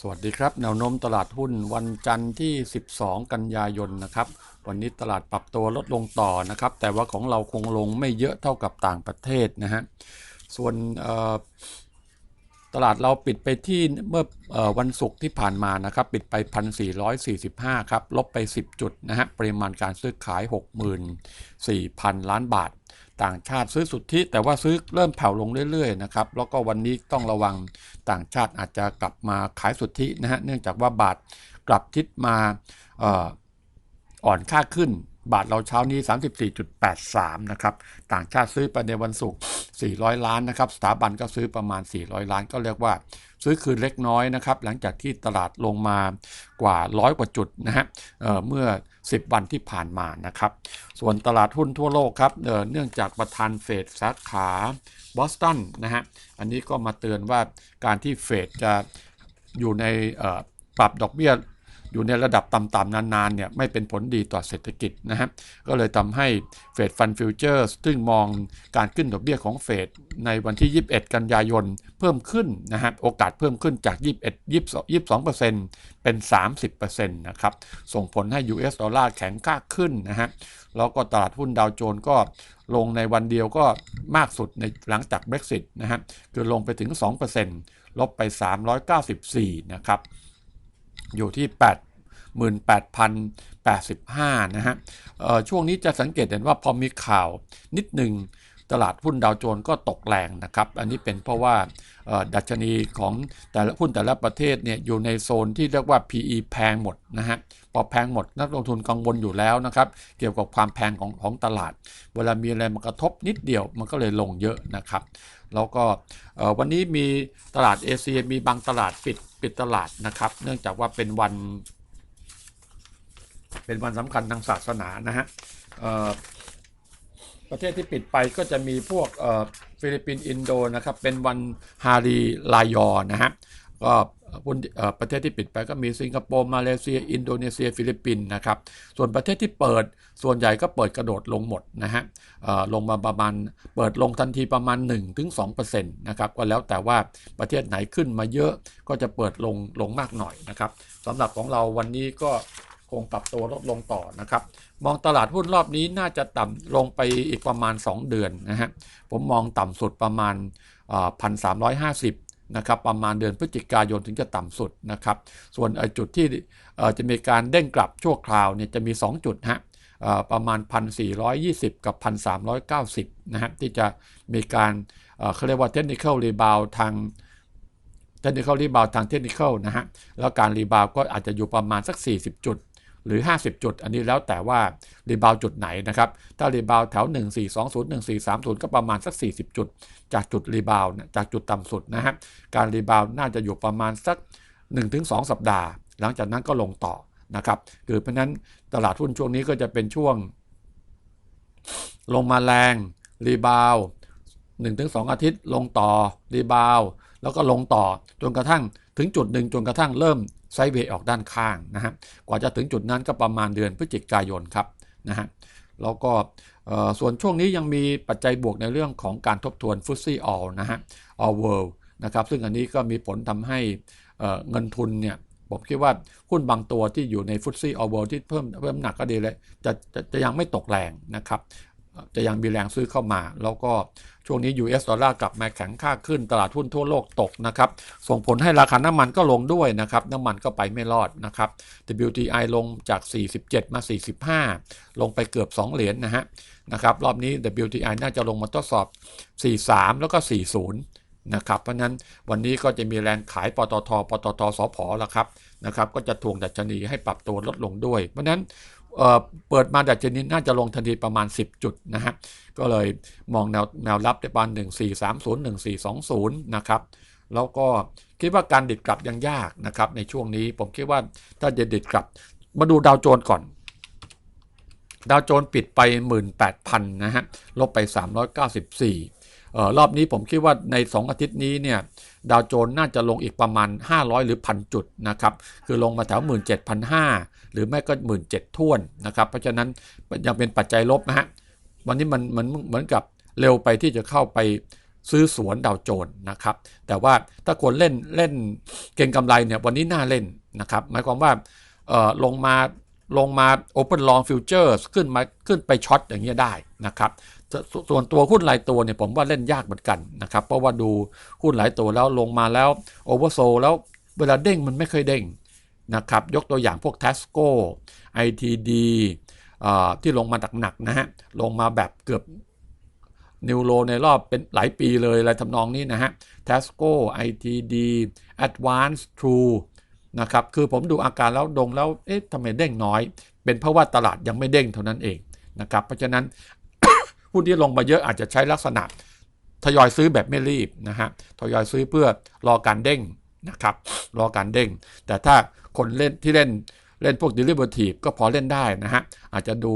สวัสดีครับแนวโน้มตลาดหุ้นวันจันทร์ที่ 12 กันยายนนะครับ วันนี้ตลาดปรับตัวลดลงต่อนะครับ แต่ว่าของเราคงลงไม่เยอะเท่ากับต่างประเทศนะฮะส่วนตลาดเราปิดไปที่เมื่อออวันศุกร์ที่ผ่านมานะครับ ปิดไป 1,445 ครับ ลบไป 10 จุดนะฮะปริมาณการซื้อขาย 64,000 ล้านบาท ต่างชาติซื้อสุทธิแต่ว่าซื้อเริ่มแผ่วลงเรื่อยๆนะครับแล้วก็วันนี้ต้องระวังต่างชาติอาจจะกลับมาขายสุทธินะฮะเนื่องจากว่าบาทกลับทิศมาอ่อนค่าขึ้น บาทเราเช้านี้ 34.83 นะครับ ต่างชาติซื้อไปในวันศุกร์ 400 ล้านนะครับ สถาบันก็ซื้อประมาณ 400 ล้าน ก็เรียกว่า ซื้อคืนเล็กน้อยนะครับ หลังจากที่ตลาดลงมากว่าร้อยกว่าจุดนะฮะเเมื่อ 10 วันที่ผ่านมานะครับ ส่วนตลาดหุ้นทั่วโลกครับเเนื่องจากประธานเฟดสาขาบอสตันนะฮะ อันนี้ก็มาเตือนว่าการที่เฟดจะอยู่ในปรับดอกเบี้ย อยู่ในระดับต่ำๆนานๆเนี่ยไม่เป็นผลดีต่อเศรษฐกิจนะฮะก็เลยทำให้เฟดฟันฟิวเจอร์ซึ่งมองการขึ้นดอกเบี้ยของเฟดในวันที่ 21 กันยายนเพิ่มขึ้นนะฮะโอกาสเพิ่มขึ้นจาก 21 22 เป็น 30%นะครับส่งผลให้ US ดอลลาร์แข็งค่าขึ้นนะฮะแล้วก็ตลาดหุ้นดาวโจนส์ก็ลงในวันเดียวก็มากสุดในหลังจาก Brexit นะฮะคือลงไปถึง 2%ลบไป 394 นะครับ อยู่ที่88,085 นะฮะช่วงนี้จะสังเกตเห็นว่าพอมีข่าวนิดหนึ่ง ตลาดหุ้นดาวโจนส์ก็ตกแรงนะครับ อันนี้เป็นเพราะว่าดัชนีของแต่ละหุ้นแต่ละประเทศเนี่ยอยู่ในโซนที่เรียกว่า PE แพงหมดนะฮะพอแพงหมดนักลงทุนกังวลอยู่แล้วนะครับเกี่ยวกับความแพงของของตลาด เวลามีอะไรมากระทบนิดเดียวมันก็เลยลงเยอะนะครับ แล้วก็วันนี้มีตลาดเอเชียมีบางตลาดปิดปิดตลาดนะครับ เนื่องจากว่าเป็นวัน เป็นวันสำคัญทางศาสนานะฮะ ประเทศที่ปิดไปก็จะมีพวกฟิลิปปินส์อินโดนะครับเป็นวันฮารีลายอนะฮะก็ประเทศที่ปิดไปก็มีสิงคโปร์มาเลเซีย อินโดนีเซีย ฟิลิปปินส์นะครับส่วนประเทศที่เปิดส่วนใหญ่ก็เปิดกระโดดลงหมดนะฮะลงมาประมาณเปิดลงทันทีประมาณ 1-2%นะครับก็แล้วแต่ว่าประเทศไหนขึ้นมาเยอะก็จะเปิดลงลงมากหน่อยนะครับสำหรับของเราวันนี้ก็ คงปรับตัวลดลงต่อนะครับ มองตลาดหุ้นรอบนี้น่าจะต่ำลงไปอีกประมาณ 2 เดือนนะฮะผมมองต่ำสุดประมาณพันสามร้อยห้าสิบนะครับประมาณเดือนพฤศจิกายนถึงจะต่ำสุดนะครับ ส่วนจุดที่จะมีการเด้งกลับชั่วคราวเนี่ยจะมี 2 จุดฮะประมาณ 1,420 กับ 1,390 นะฮะที่จะมีการเขาเรียกว่า technical rebound ทางเทคนิคอลรีบาวทางเทคนิคอลนะฮะแล้วการรีบาวก็อาจจะอยู่ประมาณสัก 40 จุด หรือ 50 จุด อันนี้แล้วแต่ว่ารีบาวจุดไหนนะครับ ถ้ารีบาวแถว 1420 1430 ก็ประมาณสัก 40 จุด จากจุดรีบาวจากจุดต่ำสุดนะฮะการรีบาวน่าจะอยู่ประมาณสัก 1-2 สัปดาห์ หลังจากนั้นก็ลงต่อนะครับคือเพราะนั้นตลาดหุ้นช่วงนี้ก็จะเป็นช่วง ลงมาแรงรีบาวหนึ่งถึงสองอาทิตย์ ลงต่อรีบาวแล้วก็ลงต่อจนกระทั่งถึงจุดหนึ่งจนกระทั่งเริ่ม ไซด์เวย์ออกด้านข้างนะฮะกว่าจะถึงจุดนั้นก็ประมาณเดือนพฤศจิกายนครับนะฮะแล้วก็ส่วนช่วงนี้ยังมีปัจจัยบวกในเรื่องของการทบทวนฟุตซี่ออลนะฮะ all world นะครับซึ่งอันนี้ก็มีผลทำให้เงินทุนเนี่ยผมคิดว่าหุ้นบางตัวที่อยู่ในฟุตซี่ออลเวิลด์ที่เพิ่มเพิ่มหนักก็ดีเลยจะจะจะยังไม่ตกแรงนะครับ จะยังมีแรงซื้อเข้ามา แล้วก็ช่วงนี้ US ดอลลาร์กลับมาแข็งค่าขึ้นตลาดหุ้นทั่วโลกตกนะครับ ส่งผลให้ราคาน้ำมันก็ลงด้วยนะครับ น้ำมันก็ไปไม่รอดนะครับ WTI ลงจาก 47 มา 45 ลงไปเกือบ 2 เหรียญนะฮะนะครับ รอบนี้ WTI น่าจะลงมาทดสอบ 43 แล้วก็ 40 นะครับ เพราะนั้นวันนี้ก็จะมีแรงขายปตท ปตทสพแล้วครับนะครับ ก็จะทวงดัชนีให้ปรับตัวลดลงด้วย เพราะนั้น เปิดมาดัชนีน่าจะลงทันทีประมาณ 10 จุดนะฮะ ก็เลยมองแนวแนวรับได้ประมาณ1430 1420 นะครับ แล้วก็คิดว่าการดิดกลับยังยากนะครับในช่วงนี้ผมคิดว่าถ้าจะดิดกลับ มาดูดาวโจนส์ก่อน ดาวโจนส์ปิดไป 18,000 นะฮะ ลบไป 394เออรอบนี้ผมคิดว่าใน 2 อาทิตย์นี้เนี่ยดาวโจนส์น่าจะลงอีกประมาณ 500 หรือพันจุดนะครับ คือลงมาแถว 17,500 หรือไม่ก็ 17,000ท่วนนะครับ เพราะฉะนั้นยังเป็นปัจจัยลบนะฮะ วันนี้มันเหมือนเหมือนกับเร็วไปที่จะเข้าไปซื้อสวนดาวโจนส์นะครับ แต่ว่าถ้าคนเล่นเล่นเก่งกำไรเนี่ยวันนี้น่าเล่นนะครับ หมายความว่าลงมา ลงมา Open Long Futures ขึ้นมาขึ้นไปช็อตอย่างเงี้ยได้นะครับส่วนตัวหุ้นรายตัวเนี่ยผมว่าเล่นยากเหมือนกันนะครับ เพราะว่าดูหุ้นหลายตัวแล้วลงมาแล้วโอเวอร์โซแล้วเวลาเด้งมันไม่เคยเด้งนะครับ ยกตัวอย่างพวก Tesco ITD ที่ลงมาหนักๆนะฮะ ลงมาแบบเกือบนิวโรในรอบเป็นหลายปีเลยอะไรทำนองนี้นะฮะ Tesco ITD Advance True นะครับคือผมดูอาการแล้วดงแล้วเอ๊ะทำไมเด้งน้อย เป็นเพราะว่าตลาดยังไม่เด้งเท่านั้นเองนะครับเพราะฉะนั้นหุ้นที่ลงมาเยอะอาจจะใช้ลักษณะทยอยซื้อแบบไม่รีบนะฮะทยอยซื้อเพื่อรอการเด้งนะครับรอการเด้ง แต่ถ้าคนเล่นที่เล่นเล่นพวก derivative ก็พอเล่นได้นะฮะอาจจะดู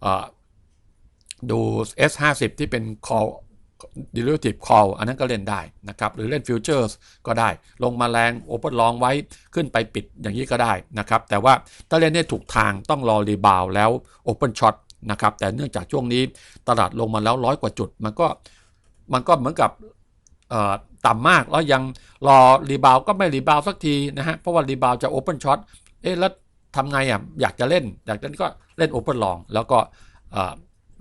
เอ่อดู S50 ที่เป็น call derivative call อันนั้นก็เล่นได้นะครับ หรือเล่น futures ก็ได้ ลงมาแรง open long ไว้ขึ้นไปปิดอย่างนี้ก็ได้นะครับ แต่ว่าถ้าเล่นให้ถูกทางต้องรอรีบาวแล้ว open short นะครับ แต่เนื่องจากช่วงนี้ตลาดลงมาแล้วร้อยกว่าจุด มันก็มันก็เหมือนกับต่ำมากแล้วยังรอรีบาวก็ไม่รีบาวสักทีนะฮะ เพราะว่ารีบาวจะ open short เอ๊ะแล้วทำไงอะอยากจะเล่น อยากจะเล่นก็เล่น open long แล้วก็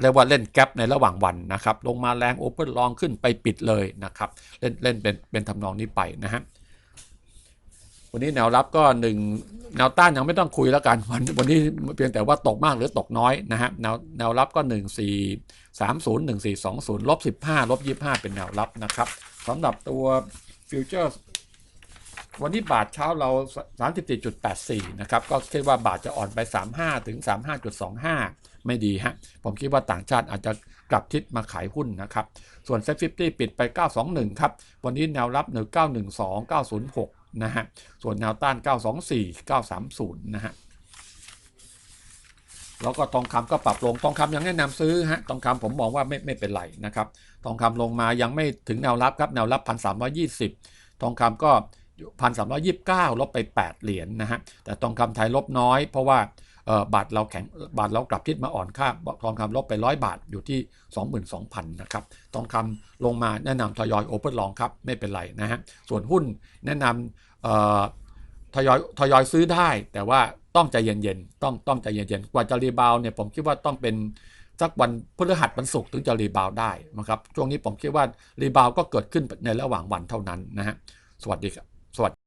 เรียกว่าเล่นแกลในระหว่างวันนะครับ ลงมาแรง open long ขึ้นไปปิดเลยนะครับ เล่นเล่นเป็นเป็นทำนองนี้ไปนะฮะวันนี้แนวรับก็หนึ่งแนวต้านยังไม่ต้องคุยแล้วกันวันวันนี้เพียงแต่ว่าตกมากหรือตกน้อยนะฮะแนวแนวรับก็ 1 4 3 0 1 4 2 0ลบ15ลบ25 เป็นแนวรับนะครับสำหรับตัวฟิวเจอร์ วันนี้บาทเช้าเรา 34.84 นะครับ ก็คิดว่าบาทจะอ่อนไป 35 ถึง 35.25 ไม่ดีฮะ ผมคิดว่าต่างชาติอาจจะกลับทิศมาขายหุ้นนะครับ ส่วนเซ็ต50ปิดไป 921 ครับ วันนี้แนวรับ 1912 906 นะฮะ ส่วนแนวต้าน 924 930 นะฮะแล้วก็ทองคำก็ปรับลงทองคำยังแนะนำซื้อฮะทองคำผมมองว่าไม่ไม่เป็นไรนะครับทองคำลงมายังไม่ถึงแนวรับครับแนวรับ1,320ทองคำก็ 1,329ลบไป 8 เหรียญนนะฮะ แต่ทองคำไทยลบน้อย เพราะว่าบาทเราแข็งบาทเรากลับทิศมาอ่อนค่าทองคำลบไป100บาทอยู่ที่ 22,000นะครับทองคำลงมาแนะนำทยอยโอเ n นลองครับ ไม่เป็นไรนะฮะ ส่วนหุ้นแนะนำทยอยทยอยซื้อได้ แต่ว่าต้องใจเย็นๆต้องต้องใจเย็นๆกว่าจะรีบาวเนี่ยผมคิดว่าต้องเป็นสักวันพฤหัสวันศุกร์ถึงจะรีบาวได้นะครับช่วงนี้ผมคิดว่ารีบาวก็เกิดขึ้นในระหว่างวันเท่านั้นนะฮะสวัสดีครับ สวัสดี